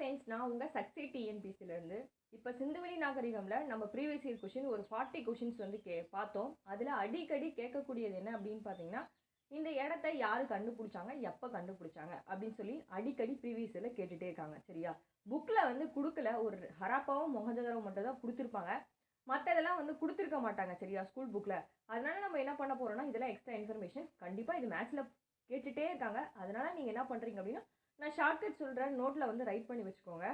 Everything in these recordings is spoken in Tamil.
ஃப்ரெண்ட்ஸ் நான் உங்கள் சக்தி டிஎன்பிசிலேருந்து இப்போ சிந்துவெளி நாகரிகமில் நம்ம ப்ரீவியஸ் இயர் கொஷின் ஒரு ஃபார்ட்டி கொஷின்ஸ் வந்து கே பார்த்தோம். அதில் அடிக்கடி கேட்கக்கூடியது என்ன அப்படின்னு பார்த்தீங்கன்னா இந்த இடத்த யார் கண்டுபிடிச்சாங்க எப்போ கண்டுபிடிச்சாங்க அப்படின்னு சொல்லி அடிக்கடி ப்ரீவியஸ் இயரில் கேட்டுகிட்டே இருக்காங்க சரியா? புக்கில் வந்து கொடுக்கல ஒரு ஹராப்பாவும் மொஹஞ்சதாரவும் மட்டும் தான் கொடுத்துருப்பாங்க. மற்றதெல்லாம் வந்து கொடுத்துருக்க மாட்டாங்க சரியா ஸ்கூல் புக்கில் அதனால் நம்ம என்ன பண்ண போகிறோம்னா இதெல்லாம் எக்ஸ்ட்ரா இன்ஃபர்மேஷன் கண்டிப்பாக இது மேட்ச்சில் கேட்டுகிட்டே இருக்காங்க. அதனால் நீங்கள் என்ன பண்ணுறீங்க அப்படின்னா நான் ஷார்ட்கட் சொல்கிறேன் நோட்டில் வந்து ரைட் பண்ணி வச்சுக்கோங்க.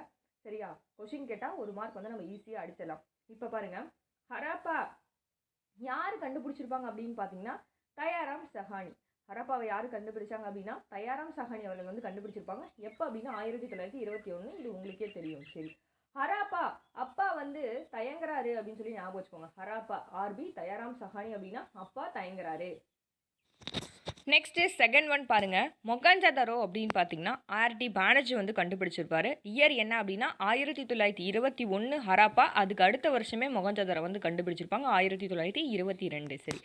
சரியா? கொஷின் கேட்டால் ஒரு மார்க் வந்து நம்ம ஈஸியாக அடிச்சிடலாம். இப்போ பாருங்கள் ஹராப்பா யார் கண்டுபிடிச்சிருப்பாங்க அப்படின்னு பார்த்தீங்கன்னா தயாராம் சஹானி. ஹரப்பாவை யார் கண்டுபிடிச்சாங்க அப்படின்னா தயாராம் சஹானி அவர்கள் வந்து கண்டுபிடிச்சிருப்பாங்க. எப்போ அப்படின்னா ஆயிரத்தி தொள்ளாயிரத்தி இருபத்தி ஒன்று இது உங்களுக்கே தெரியும். சரி. ஹராப்பா அப்பா வந்து தயங்குறாரு அப்படின்னு சொல்லி ஞாபகம் வச்சுக்கோங்க. ஹராப்பா ஆர்பி தயாராம் சஹானி அப்படின்னா அப்பா தயங்குறாரு. நெக்ஸ்ட்டு செகண்ட் ஒன் பாருங்கள் மொக்காஞ்சதரோ அப்படின்னு பார்த்தீங்கன்னா ஆர்டி பானர்ஜி வந்து கண்டுபிடிச்சிருப்பாரு. இயர் என்ன அப்படின்னா ஆயிரத்தி தொள்ளாயிரத்தி இருபத்தி ஒன்று ஹராப்பா. அதுக்கு அடுத்த வருஷமே மொகஞ்சதரை வந்து கண்டுபிடிச்சிருப்பாங்க. ஆயிரத்தி தொள்ளாயிரத்தி இருபத்தி ரெண்டு சரி.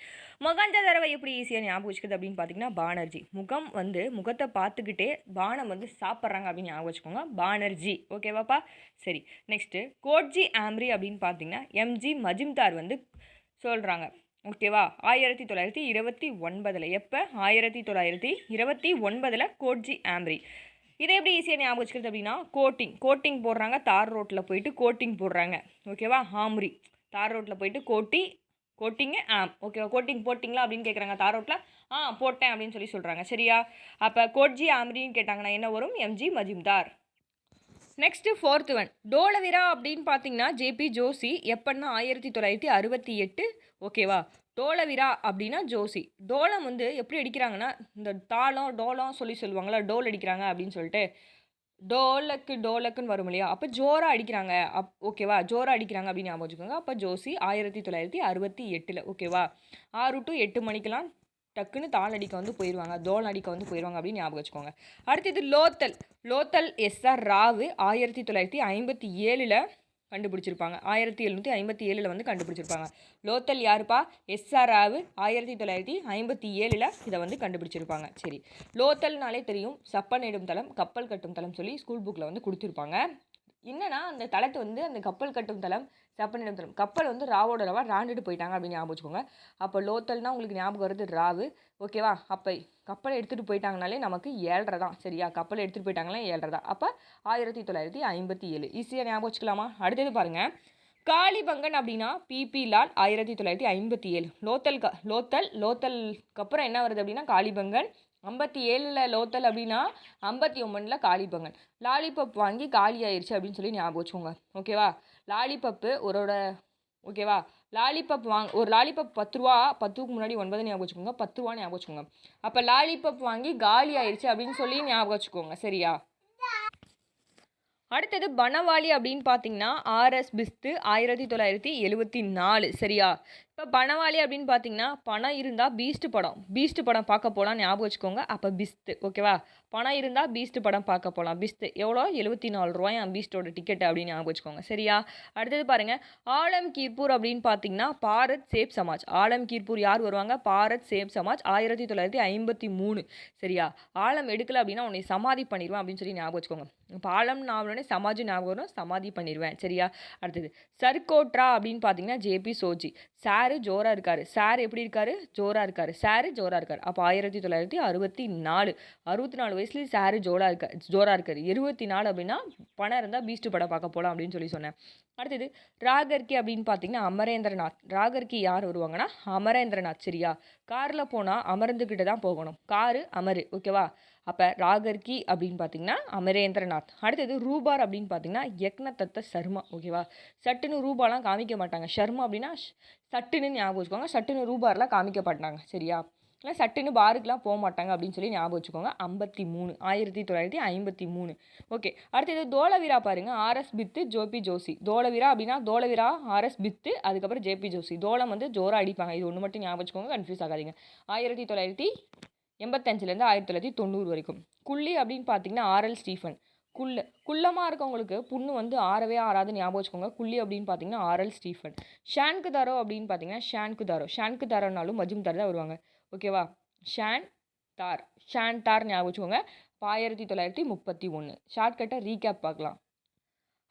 மொகஞ்சதரவை எப்படி ஈஸியாக ஞாபகம் வச்சுக்கிறது அப்படின்னு பார்த்தீங்கன்னா பானர்ஜி. முகம் வந்து முகத்தை பார்த்துக்கிட்டே பானம் வந்து சாப்பிட்றாங்க அப்படின்னு ஞாபகம் வச்சுக்கோங்க. பானர்ஜி. ஓகேவாப்பா சரி. நெக்ஸ்ட்டு கோட்ஜி ஆம்ரி அப்படின்னு பார்த்தீங்கன்னா எம்ஜி மஜிம்தார் வந்து சொல்கிறாங்க ஓகேவா? ஆயிரத்தி தொள்ளாயிரத்தி இருபத்தி ஒன்பதில். எப்போ? ஆயிரத்தி தொள்ளாயிரத்தி இருபத்தி ஒன்பதில் கோட்ஜி ஆம்ரி. இதை எப்படி ஈஸியாக ஞாபகம் வச்சுக்கிறது அப்படின்னா கோட்டிங். கோட்டிங் போடுறாங்க தார் ரோட்டில் போயிட்டு கோட்டிங் போடுறாங்க. ஓகேவா? ஆம்ரி. தார் ரோட்டில் போயிட்டு கோட்டி கோட்டிங்கு ஆம். ஓகேவா? கோட்டிங் போட்டிங்களா அப்படின்னு கேட்குறாங்க தார் ரோட்டில் ஆ போட்டேன் அப்படின்னு சொல்லி சொல்கிறாங்க சரியா? அப்போ கோட்ஜி ஆம்ரின்னு கேட்டாங்கன்னா என்ன வரும்? MG Majumdar. Next fourth one Dholavira அப்படின்னு பார்த்தீங்கன்னா ஜேபி ஜோசி எப்போன்னா ஆயிரத்தி தொள்ளாயிரத்தி அறுபத்தி எட்டு. ஓகேவா டோலவிரா அப்படின்னா ஜோசி டோலம் வந்து எப்படி அடிக்கிறாங்கன்னா இந்த தாளம் டோலம் சொல்லி சொல்லுவாங்களா டோல் அடிக்கிறாங்க அப்படின்னு சொல்லிட்டு டோலக்கு டோலக்குன்னு வரும் இல்லையா? அப்போ ஜோராக அடிக்கிறாங்க. அப் ஓகேவா ஜோராக அடிக்கிறாங்க அப்படின்னு ஞாபகம் வச்சுக்கோங்க. அப்போ ஜோசி ஆயிரத்தி தொள்ளாயிரத்தி அறுபத்தி எட்டில். ஓகேவா ஆறு டு எட்டு மணிக்கெலாம் டக்குன்னு தாள் அடிக்க வந்து போயிடுவாங்க தோல் அடிக்க வந்து போயிடுவாங்க அப்படின்னு ஞாபகம் வச்சுக்கோங்க. அடுத்தது லோத்தல். லோத்தல் எஸ்ஆர் ராவு ஆயிரத்தி தொள்ளாயிரத்தி ஐம்பத்தி ஏழில் கண்டுபிடிச்சிருப்பாங்க. ஆயிரத்தி எழுநூற்றி ஐம்பத்தி ஏழில் வந்து கண்டுபிடிச்சிருப்பாங்க. லோத்தல் யாருப்பா? எஸ்ஆர் ராவு ஆயிரத்தி தொள்ளாயிரத்தி ஐம்பத்தி ஏழில் இதை வந்து கண்டுபிடிச்சிருப்பாங்க. சரி. லோத்தல்னாலே தெரியும். சப்பன் தளம் கப்பல் கட்டும் தளம் சொல்லி ஸ்கூல் புக்கில் வந்து கொடுத்துருப்பாங்க. என்னன்னா அந்த தளத்தை வந்து அந்த கப்பல் கட்டும் தளம் செப்பனிடம் தளம் கப்பல் வந்து ராவோட ரவா ராண்டுட்டு போயிட்டாங்க அப்படின்னு ஞாபகம் வச்சுக்கோங்க. அப்போ லோத்தல்னா உங்களுக்கு ஞாபகம் வருது ராவு. ஓகேவா அப்போ கப்பலை எடுத்துகிட்டு போயிட்டாங்கனாலே நமக்கு ஏழரை தான். சரியா? கப்பலை எடுத்துகிட்டு போயிட்டாங்களே ஏழரை தான். அப்போ ஆயிரத்தி தொள்ளாயிரத்தி ஐம்பத்தி ஏழு. ஈஸியாக ஞாபகம் வச்சுக்கலாமா? அடுத்தது பாருங்கள் காளிபங்கன் அப்படின்னா பிபி லால் ஆயிரத்தி தொள்ளாயிரத்தி ஐம்பத்தி ஏழு. லோத்தல் க லோத்தல் லோத்தலுக்கு அப்புறம் என்ன வருது அப்படின்னா காளிபங்கன் ஐம்பத்தி ஏழில் லோத்தல் அப்படின்னா ஐம்பத்தி ஒம்பனில் காளிபங்கன் லாலிபப் வாங்கி காலி ஆயிடுச்சு அப்படின்னு சொல்லி ஞாபகம் வச்சுக்கோங்க. ஓகேவா? லாலிபப்பு ஒரோட ஓகேவா? லாலிபப் வாங் ஒரு லாலிபப் பத்து ரூபா பத்துக்கு முன்னாடி ஒன்பது ஞாபகம் வச்சுக்கோங்க. பத்து ரூபா ஞாபகம் வச்சுக்கோங்க. அப்போ லாலிபப் வாங்கி காலி ஆயிடுச்சு அப்படின்னு சொல்லி ஞாபகம் வச்சுக்கோங்க. சரியா? அடுத்தது பனவாளி அப்படின்னு பார்த்தீங்கன்னா ஆர்எஸ் பிஸ்து ஆயிரத்தி தொள்ளாயிரத்தி எழுபத்தி நாலு. சரியா? இப்போ பணவாளி அப்படின்னு பார்த்தீங்கன்னா பணம் இருந்தால் பீஸ்ட் படம். பீஸ்ட் படம் பார்க்க போகலாம் ஞாபகம் வச்சுக்கோங்க. அப்போ பிஸ்து ஓகேவா பணம் இருந்தால் பீஸ்ட் படம் பார்க்க போகலாம் பிஸ்து எவ்வளோ? எழுபத்தி நாலு ரூபாய் பீஸ்டோட டிக்கெட் அப்படின்னு ஞாபகம் வச்சுக்கோங்க. சரியா? அடுத்தது பாருங்கள் ஆலம் கீர்பூர் அப்படின்னு பார்த்தீங்கன்னா பாரத் சேப் சமாஜ். ஆலம் கீர்பூர் யார் வருவாங்க? பாரத் சேப் சமாஜ். ஆயிரத்தி தொள்ளாயிரத்தி ஐம்பத்தி மூணு. சரியா? ஆலம் எடுக்கல அப்படின்னா உன்னை சமாதி பண்ணிடுவேன் அப்படின்னு சொல்லி ஞாபகம் வச்சுக்கோங்க. இப்போ ஆலம் ஞாபகம் சமாஜ் ஞாபகம் வரும். சமாதி பண்ணிடுவேன் சரியா? அடுத்தது சர்கோட்ரா அப்படின்னு பார்த்தீங்கன்னா ஜேபி சோஜி. சார் ஜோராக இருக்கார். சார் எப்படி இருக்காரு? ஜோராக இருக்கார். சாரு ஜோராக இருக்கார். அப்போ ஆயிரத்தி தொள்ளாயிரத்தி அறுபத்தி நாலு அறுபத்தி நாலு வயசுலேயும் சாரு ஜோராக இருக்கா ஜோராக இருக்கார். இருபத்தி நாலு அப்படின்னா பணம் இருந்தால் பீஸ்ட் படம் பார்க்க போகலாம் அப்படின்னு சொல்லி சொன்னேன். அடுத்தது ராகர்கி அப்படின்னு பார்த்தீங்கன்னா அமரேந்திரநாத். ராகர்கி யார் வருவாங்கன்னா? அமரேந்திரநாத் சரியா? காரில் போனால் அமர்ந்துக்கிட்டு தான் போகணும். காரு அமரு ஓகேவா? அப்போ ராகர்கி அப்படின்னு பார்த்தீங்கன்னா அமரேந்திரநாத். அடுத்தது ரூபார் அப்படின்னு பார்த்தீங்கன்னா யக்னதத்த சர்மா ஓகேவா? சட்டுன்னு ரூபாலாம் காமிக்க மாட்டாங்க. ஷர்மா அப்படின்னா சட்டுன்னு ஞாபகம் வச்சுக்கோங்க. சட்டுன்னு ரூபார்லாம் காமிக்க மாட்டாங்க. சரியா? ஆனால் சட்டுன்னு பாருக்குலாம் போக மாட்டாங்க அப்படின்னு சொல்லி ஞாபகம் வச்சுக்கோங்க. ஐம்பத்தி மூணு ஆயிரத்தி தொள்ளாயிரத்தி ஐம்பத்தி மூணு. ஓகே அடுத்தது தோலவீரா பாருங்கள் ஆர்எஸ் பித்து ஜோபி ஜோசி தோலவீரா அப்படின்னா தோலவீரா ஆர்எஸ் பித்து அதுக்கப்புறம் ஜேபி ஜோசி தோலம் வந்து ஜோராக அடிப்பாங்க. இது ஒன்று மட்டும் ஞாபகம் வச்சுக்கோங்க கன்ஃபியூஸ் ஆகாதீங்க. ஆயிரத்தி தொள்ளாயிரத்தி எண்பத்தஞ்சிலேருந்து ஆயிரத்தி தொள்ளாயிரத்தி தொண்ணூறு வரைக்கும். குள்ளி அப்படின்னு பார்த்தீங்கன்னா ஆர்எல் ஸ்டீஃபன் குள்ள குள்ளமாக இருக்கவங்களுக்கு புண்ணு வந்து ஆறவே ஆறாது ஞாபகம் வச்சுக்கோங்க. குள்ளி அப்படின்னு பார்த்தீங்கன்னா ஆர்எல் ஸ்டீஃபன் ஷான்கு தாரோ அப்படின்னு பார்த்தீங்கன்னா ஷான்கு தாரோ ஷான்கு தாரோனாலும் மஜும் தர தான் வருவாங்க. ஓகேவா? ஷான் தார் ஷான் தார் ஞாபகம் வச்சுக்கோங்க. ஆயிரத்தி தொள்ளாயிரத்தி முப்பத்தி ஒன்று ஷார்ட்கட்டை ரீகேப் பார்க்கலாம்.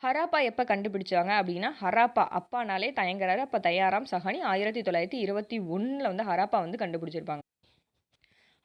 ஹராப்பா எப்போ கண்டுபிடிச்சாங்க அப்படின்னா ஹராப்பா அப்பானாலே தயங்குறாரு. அப்போ தயாராம் சஹானி ஆயிரத்தி தொள்ளாயிரத்தி இருபத்தி ஒன்றில் வந்து ஹராப்பா வந்து கண்டுபிடிச்சிருப்பாங்க.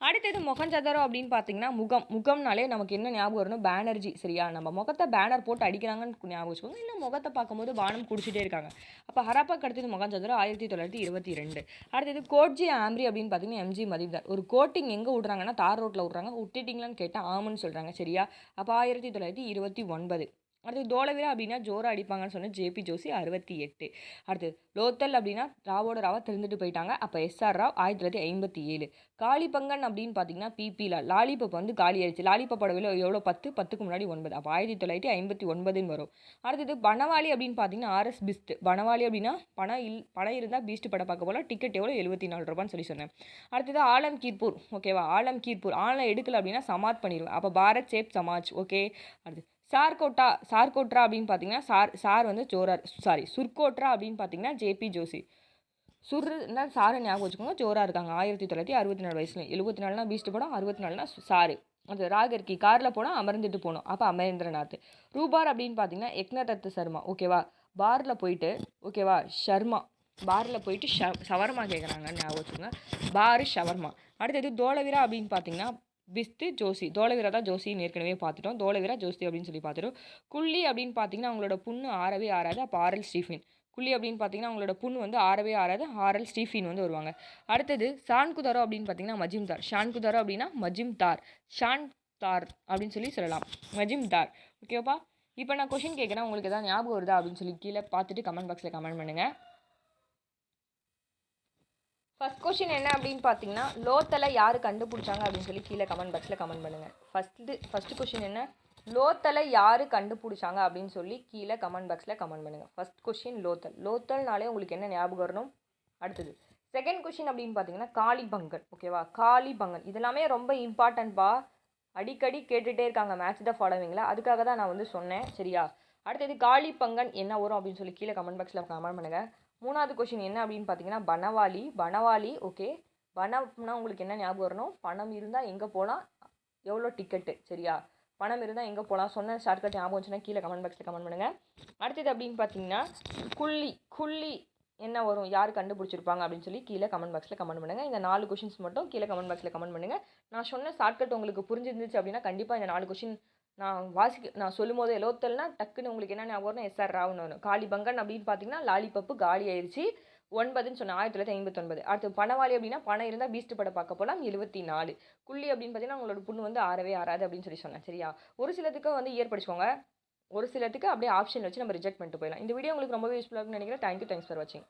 அடுத்தது முகஞ்சதரம் அப்படின்னு பார்த்தீங்கன்னா முகம். முகம்னாலே நமக்கு என்ன ஞாபகம் வரணும் பேனர்ஜி சரியா? நம்ம முகத்தை பேனர் போட்டு அடிக்கிறாங்கன்னு ஞாபகம் வச்சுக்கோங்க. இல்லை முகத்தை பார்க்கும்போது பானம் குடிச்சிட்டே இருக்காங்க. அப்போ ஹராப்பாக்கு அடுத்தது முகஞ்சதரம் ஆயிரத்தி தொள்ளாயிரத்தி இருபத்தி ரெண்டு அடுத்தது கோட்ஜி ஆம்ரி அப்படின்னு பார்த்தீங்கன்னா எம்ஜி மதிப்தார் ஒரு கோட்டிங் எங்கே விட்றாங்கன்னா தார் ரோட்டில் விட்றாங்க விட்டுட்டிங்களான்னு கேட்டால் ஆமுன்னு சொல்கிறாங்க சரியா? அப்போ ஆயிரத்தி தொள்ளாயிரத்தி இருபத்தி ஒன்பது. அடுத்து தோலவீரா அப்படின்னா ஜோரா அடிப்பாங்கன்னு சொன்ன ஜேபி ஜோசி அறுபத்தி எட்டு. அடுத்து லோத்தல் அப்படின்னா ராவோட ராவை திருந்துட்டு போயிட்டாங்க. அப்போ எஸ்ஆர் ராவ் ஆயிரத்தி தொள்ளாயிரத்தி ஐம்பத்தி ஏழு. காளிப்பங்கன் அப்படின்னு பார்த்தீங்கன்னா பிபிலா லாலிபப் வந்து காலி ஆயிடுச்சு லாலிபப்போட விலை எவ்வளோ? பத்து பத்துக்கு முன்னாடி ஒன்பது. அப்போ ஆயிரத்தி தொள்ளாயிரத்தி ஐம்பத்தி ஒன்பதுன்னு வரும். அடுத்தது பனவாளி அப்படின்னு பார்த்தீங்கன்னா ஆர்எஸ் பிஸ்ட். பனவாளி அப்படின்னா பணம் இல் பணம் இருந்தால் பீஸ்ட் படம் பார்க்க போல டிக்கெட் எவ்வளோ? எழுபத்தி நாலு ரூபான்னு சொல்லி சொன்னேன். அடுத்தது ஆலம் கீர்பூர். ஓகேவா? ஆலம் கீர்பூர். ஆலம் எடுக்கல அப்படின்னா சமாத் பண்ணிடுவேன். அப்போ பாரத் சேப் சமாஜ். ஓகே. அடுத்து சார்கோட்டா சார்கோட்ரா அப்படின்னு பார்த்தீங்கன்னா சார் சார் வந்து ஜோரார் சாரி சுர்கோட்ரா அப்படின்னு பார்த்தீங்கன்னா ஜேபி ஜோசி சுர்னா சாரை ஞாபகம் வச்சுக்கோங்க ஜோராக இருக்காங்க. ஆயிரத்தி தொள்ளாயிரத்தி அறுபத்தி நாலு வயசுல எழுபத்தி நாலுனா பீஸ்ட் படம் அறுபத்தி நாலுனா சாரு. அது ராகர்கி காரில் போனால் அமர்ந்துட்டு போனோம். அப்போ அமரேந்திரநாத். ரூபார் அப்படின்னு பார்த்தீங்கன்னா எக்னதத்து சர்மா ஓகேவா? பாரில் போயிட்டு ஓகேவா? ஷர்மா. பாரில் போயிட்டு ஷ ஷவர்மா கேட்குறாங்கன்னு ஞாபகம் வச்சுக்கோங்க. பாரு ஷவர்மா. அடுத்தது தோலவிரா அப்படின்னு பார்த்தீங்கன்னா பிஸ்து ஜோசி தோலவீரா தான் ஜோசின்னு ஏற்கனவே பார்த்துட்டோம். தோலவீரா ஜோசி அப்படின்னு சொல்லி பார்த்துட்டோம். குள்ளி அப்படின்னு பார்த்தீங்கன்னா அவங்களோட புண்ணு ஆறவே ஆறாது. அப்போ ஆரல் ஸ்டீஃபின் குள்ளி அப்படின்னு பார்த்தீங்கன்னா அவங்களோட புண்ணு வந்து ஆறவே ஆறாது. ஆரல் ஸ்டீஃபின் வந்து வருவாங்க. அடுத்தது ஷான்குதாரோ அப்படின்னு பார்த்தீங்கன்னா மஜிம்தார் ஷான்குதாரோ அப்படின்னா மஜிம்தார் ஷான் தார் அப்படின்னு சொல்லி சொல்லலாம். மஜிம்தார் ஓகேப்பா இப்போ நான் கொஷின் கேட்குறேன். உங்களுக்கு எதாவது ஞாபகம் வருதா அப்படின்னு சொல்லி கீழே பார்த்துட்டு கமெண்ட் பாக்ஸில் கமெண்ட் பண்ணுங்கள் ஃபர்ஸ்ட் கொஷின் என்ன அப்படின்னு பார்த்தீங்கன்னா லோத்தலை யார் கண்டுபிடிச்சாங்க அப்படின்னு சொல்லி கீழே கமெண்ட் பாக்ஸில் கமெண்ட் பண்ணுங்கள் ஃபஸ்ட்டு ஃபஸ்ட்டு கொஷின் என்ன? லோத்தலை யார் கண்டுபிடிச்சாங்க அப்படின்னு சொல்லி கீழே கமெண்ட் பாக்ஸில் கமெண்ட் பண்ணுங்கள் ஃபஸ்ட் கொஷின் லோத்தல். லோத்தல்னாலே உங்களுக்கு என்ன ஞாபகம் வரணும்? அடுத்தது. செகண்ட் கொஷின் அப்படின்னு பார்த்தீங்கன்னா காளிபங்கன். ஓகேவா காளிபங்கன். இதெல்லாமே ரொம்ப இம்பார்ட்டன்ட்பா அடிக்கடி கேட்டுகிட்டே இருக்காங்க. மேட்ச் த ஃபாலோவிங்கில் அதுக்காக தான் நான் வந்து சொன்னேன். சரியா? அடுத்தது காளிபங்கன் என்ன வரும் அப்படின்னு சொல்லி கீழே கமெண்ட் பாக்ஸில் கமெண்ட் பண்ணுங்கள் மூணாவது கொஷின் என்ன அப்படின்னு பார்த்தீங்கன்னா பனவாலி பனவாலி ஓகே பணம்னா உங்களுக்கு என்ன ஞாபகம் வரணும்? பணம் இருந்தால் எங்கே போகலாம் எவ்வளோ டிக்கெட்டு சரியா? பணம் இருந்தால் எங்கே போகலாம் சொன்ன ஷார்ட்கட் ஞாபகம் வச்சுன்னா கீழே கமெண்ட் பாக்ஸில் கமெண்ட் பண்ணுங்கள் அடுத்தது அப்படின்னு பார்த்தீங்கன்னா குள்ளி குள்ளி என்ன வரும்? யார் கண்டுபிடிச்சிருப்பாங்க? அப்படின்னு சொல்லி கீழே கமெண்ட் பாக்ஸில் கமெண்ட் பண்ணுங்கள் இந்த நாலு கொஷின்ஸ் மட்டும் கீழே கமெண்ட் பாக்ஸில் கமெண்ட் பண்ணுங்கள் நான் சொன்ன ஷார்ட்கட் உங்களுக்கு புரிஞ்சிருந்துச்சு அப்படின்னா கண்டிப்பாக இந்த நாலு கொஷின் நான் வாசிக்க நான் சொல்லும் போது எழுவத்தல்னா டக்குன்னு உங்களுக்கு என்ன ஞாபகம் வரும் எஸ்ஆர் ராவ்னு வரும் காளிபங்கன் அப்படின்னு பார்த்தீங்கன்னா லாலிபப்பு காலி ஆயிடுச்சு ஒன்பதுன்னு சொன்னேன் ஆயிரத்தி தொள்ளாயிரத்தி ஐம்பத்தொன்பது. அடுத்து பணவாளி அப்படின்னா பணம் இருந்தால் பீஸ்ட் படம் பார்க்க போகலாம் எழுபத்தி நாலு. குள்ளி அப்படின்னு பார்த்தீங்கன்னா உங்களோட புண்ணு வந்து ஆறவே ஆறாது அப்படின்னு சொல்லி சொன்னேன். சரியா? ஒரு சிலத்துக்கு வந்து இயர் படிச்சுக்கோங்க. ஒரு சிலத்துக்கு அப்படியே ஆப்ஷன் வச்சு நம்ம ரிஜெக்ட் பண்ணிட்டு போயிடலாம். இந்த வீடியோ உங்களுக்கு ரொம்பவே யூஸ்ஃபுல்லாக இருக்குன்னு நினைக்கிறேன். தேங்க்யூ தேங்க்ஸ் ஃபார் வாட்சிங்